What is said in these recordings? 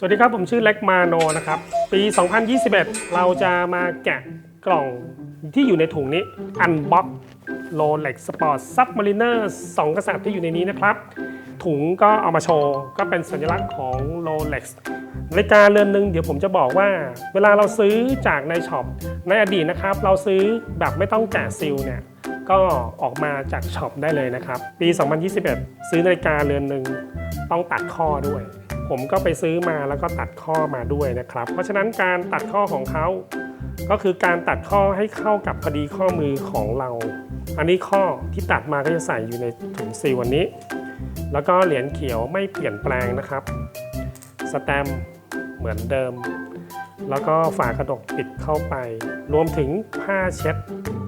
สวัสดีครับ ผมชื่อเล็กมาโนนะครับ ปี 2021 เราจะมาแกะกล่องที่อยู่ในถุงนี้ Unbox Rolex Sport Submariner 2 กษัตริย์ที่อยู่ในนี้นะครับ ถุงก็เอามาโชว์ ก็เป็นสัญลักษณ์ของ Rolex นาฬิกาเรือนหนึ่งเดี๋ยวผมจะบอกว่า เวลาเราซื้อจากในช็อปในอดีตนะครับ เราซื้อแบบไม่ต้องแกะซีลเนี่ยก็ออกมาจากช็อปได้เลยนะครับ ปี 2021 ซื้อนาฬิกาเรือนหนึ่งต้องตัดข้อด้วย ผมก็ไปซื้อมาแล้วก็ตัดข้อมาด้วยนะครับ เพราะฉะนั้นการตัดข้อของเขาก็คือการตัดข้อให้เข้ากับพอดีข้อมือของเรา อันนี้ข้อที่ตัดมาก็จะใส่อยู่ในถุงซีวันนี้ แล้วก็เหรียญเขียวไม่เปลี่ยนแปลงนะครับ สแตมเหมือนเดิม แล้วก็ฝากระดกปิดเข้าไป รวมถึงผ้าเช็ด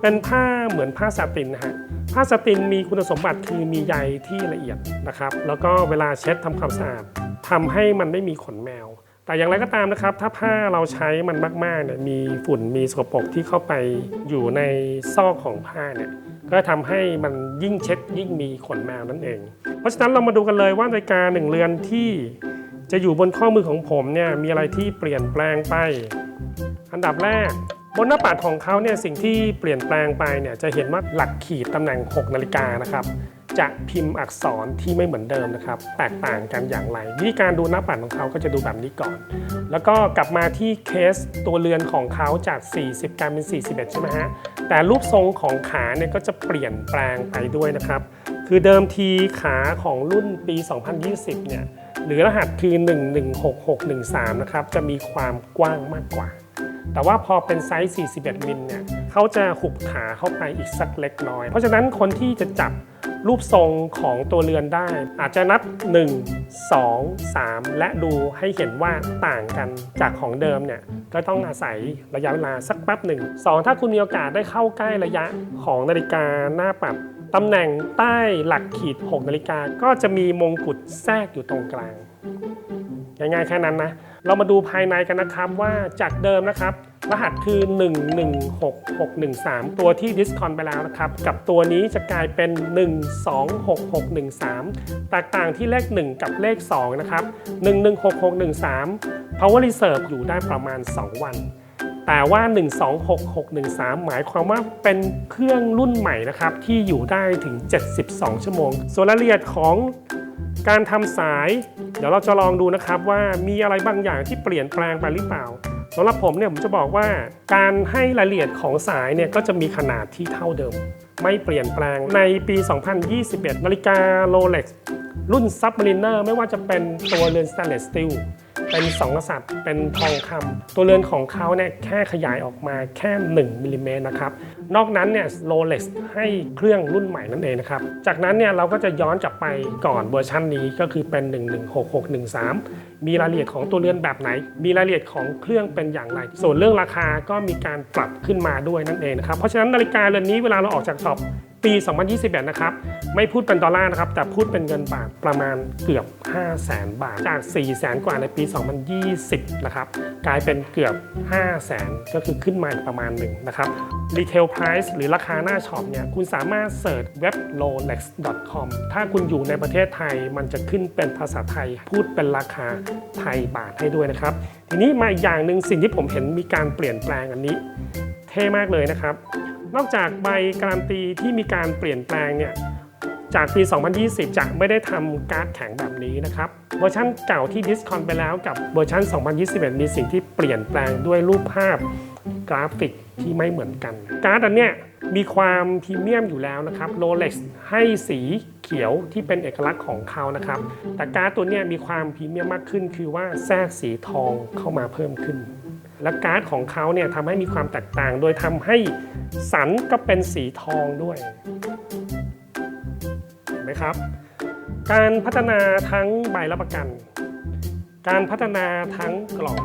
เป็นผ้าเหมือนผ้าสาตินนะฮะ ผ้าสาตินมีคุณสมบัติคือมีใยที่ละเอียดนะครับ แล้วก็เวลาเช็ดทำความสะอาด ทำให้มันไม่มีขนแมว แต่อย่างไรก็ตามนะครับ ถ้าผ้าเราใช้มันมากๆเนี่ยมีฝุ่นมีสกปรกที่เข้าไปอยู่ในซอกของผ้าเนี่ยก็ทำให้มันยิ่งเช็ดยิ่งมีขนแมวนั่นเอง เพราะฉะนั้นเรามาดูกันเลยว่านาฬิกาหนึ่งเรือนที่จะอยู่บนข้อมือของผมเนี่ยมีอะไรที่เปลี่ยนแปลงไป อันดับแรก บนหน้าปัดของเขาเนี่ยสิ่งที่เปลี่ยนแปลงไปเนี่ยจะเห็นว่าหลักขีดตำแหน่ง 6 นาฬิกานะครับ จะพิมพ์อักษรที่ไม่เหมือนเดิมนะครับ แตกต่างกันอย่างไรวิธีการดูหน้าปัดของเขาก็จะดูแบบนี้ก่อน แล้วก็กลับมาที่เคสตัวเรือนของเขาจาก 40กลายเป็น 41 ใช่ไหมฮะ แต่รูปทรงของขาเนี่ยก็จะเปลี่ยนแปลงไปด้วยนะครับ คือเดิมทีขาของรุ่นปี 2020 เนี่ยหรือรหัสคือ 116613 นะครับ จะมีความกว้างมากกว่า แต่ว่าพอเป็นไซส์ 41 มิลเนี่ยเขาจะหุบขาเข้าไปอีกสักเล็กน้อย เพราะฉะนั้นคนที่จะจับ รูปทรงของตัวเรือนได้ อาจจะนับ 1 2 3 และดูให้เห็นว่าต่างกันจากของเดิมเนี่ยก็ต้องอาศัยระยะเวลาสักแป๊บหนึ่งสองถ้าคุณมีโอกาสได้เข้าใกล้ระยะของนาฬิกาหน้าปัดตำแหน่งใต้หลักขีด 6 นาฬิกาก็จะมีมงกุฎแทรกอยู่ตรงกลาง ง่ายๆแค่นั้นนะ เรามาดูภายในกันนะครับว่าจากเดิมนะครับ รหัสคือ 116613 ตัวที่ดิสคอนไปแล้วนะครับ กับตัวนี้จะกลายเป็น 126613 แตกต่างที่เลข 1 กับเลข 2 นะครับ 116613 Power Reserve อยู่ได้ประมาณ 2 วันแต่ว่า 126613 หมายความว่าเป็นเครื่องรุ่นใหม่นะครับ ที่อยู่ได้ถึง 72 ชั่วโมง ส่วนรายละเอียดของ การทำสาย เดี๋ยวเราจะลองดูนะครับว่ามีอะไรบางอย่างที่เปลี่ยนแปลงไปหรือเปล่าสำหรับผมเนี่ยผมจะบอกว่าการให้รายละเอียดของสายเนี่ยก็จะมีขนาดที่เท่าเดิม ไม่เปลี่ยนแปลงในปี 2021 นาฬิกาโรเล็ก รุ่น Submariner ไม่ว่าจะเป็นตัวเรือน Stainless Steel เป็นสองกษัตริย์เป็นทองคำตัวเรือนของเขาเนี่ยแค่ขยายออกมาแค่ 1มิลลิเมตรนะครับนอกนั้นเนี่ย Rolex ให้เครื่องรุ่นใหม่นั่นเองนะครับจากนั้นเนี่ยเราก็จะย้อนกลับไปก่อนเวอร์ชันนี้ก็คือเป็น 116613 มีรายละเอียดของตัวเรือนแบบไหน มีรายละเอียดของเครื่องเป็นอย่างไร ส่วนเรื่องราคาก็มีการปรับขึ้นมาด้วยนั่นเองนะครับเพราะฉะนั้นนาฬิกาเรือนนี้เวลาเราออกจากช็อป ปี 2021 นะครับ ไม่พูดเป็นดอลลาร์นะครับ แต่พูดเป็นเงินบาทประมาณเกือบ 5 0 0แสนบาท จาก 4 0 0แสนกว่าในปี 2020 นะครับ กลายเป็นเกือบ 5 0 0แสนก็คือขึ้นมาประมาณหนึ่งนะครับ Retail Price หรือราคาหน้าช็อปเนี่ย คุณสามารถเสิร์ชเว็บ rolex.com ถ้าคุณอยู่ในประเทศไทยมันจะขึ้นเป็นภาษาไทย พูดเป็นราคาไทยบาทให้ด้วยนะครับ ทีนี้มาอีกอย่างหนึ่งสิ่งที่ผมเห็นมีการเปลี่ยนแปลงอันนี้ เท่มากเลยนะครับ นอกจากใบการันตีที่มีการเปลี่ยนแปลงเนี่ยจากปี 2020 จะไม่ได้ทำการ์ดแข็งแบบนี้นะครับ เวอร์ชันเก่าที่ดิสคอนไปแล้วกับเวอร์ชัน 2021 มีสิ่งที่เปลี่ยนแปลงด้วยรูปภาพกราฟิกที่ไม่เหมือนกัน การ์ดอันเนี้ยมีความพรีเมียมอยู่แล้วนะครับ Rolex ให้สีเขียวที่เป็นเอกลักษณ์ของเขานะครับ แต่การ์ดตัวเนี้ยมีความพรีเมียมมากขึ้น คือว่าแทรกสีทองเข้ามาเพิ่มขึ้น และการ์ดของเขาเนี่ยทำให้มีความแตกต่าง โดยทำให้สันก็เป็นสีทองด้วยเห็นไหมครับ การพัฒนาทั้งใบรับประกัน การพัฒนาทั้งกล่อง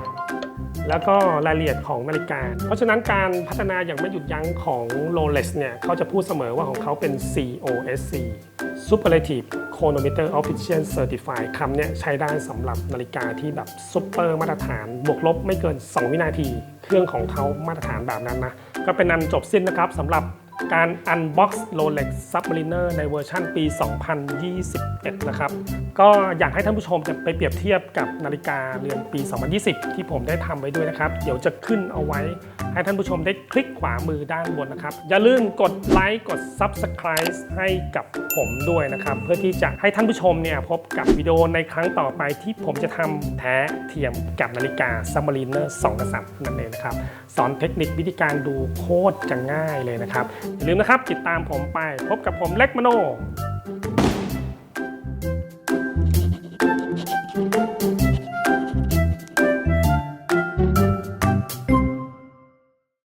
แล้วก็รายละเอียดของนาฬิกา เพราะฉะนั้นการพัฒนาอย่างไม่หยุดยั้งของ Rolex เนี่ยเขาจะพูดเสมอว่าของเขาเป็น COSC Superlative Chronometer Official Certified คำเนี้ยใช้ได้สำหรับนาฬิกาที่แบบซุปเปอร์มาตรฐาน บวกลบไม่เกิน 2 วินาที เครื่องของเขามาตรฐานแบบนั้นนะ ก็เป็นอันจบสิ้นนะครับสำหรับ การ Unbox Rolex Submariner ในเวอร์ชันปี 2021 นะครับ ก็อยากให้ท่านผู้ชมจะไปเปรียบเทียบกับนาฬิกาเรือนปี 2020 ที่ผมได้ทำไว้ด้วยนะครับ เดี๋ยวจะขึ้นเอาไว้ ให้ท่านผู้ชมได้คลิกขวามือด้านบนนะครับ อย่าลืมกดไลค์กด Subscribe ให้กับผมด้วยนะครับ เพื่อที่จะให้ท่านผู้ชมเนี่ยพบกับวิดีโอในครั้งต่อไปที่ผมจะทำแท้เทียมกับนาฬิกา Submariner 2กษัตริย์นั่นเองนะครับ สอนเทคนิควิธีการดูโคตรจะง่ายเลยนะครับอย่าลืมนะครับ ติดตามผมไป พบกับผมเล็กมโน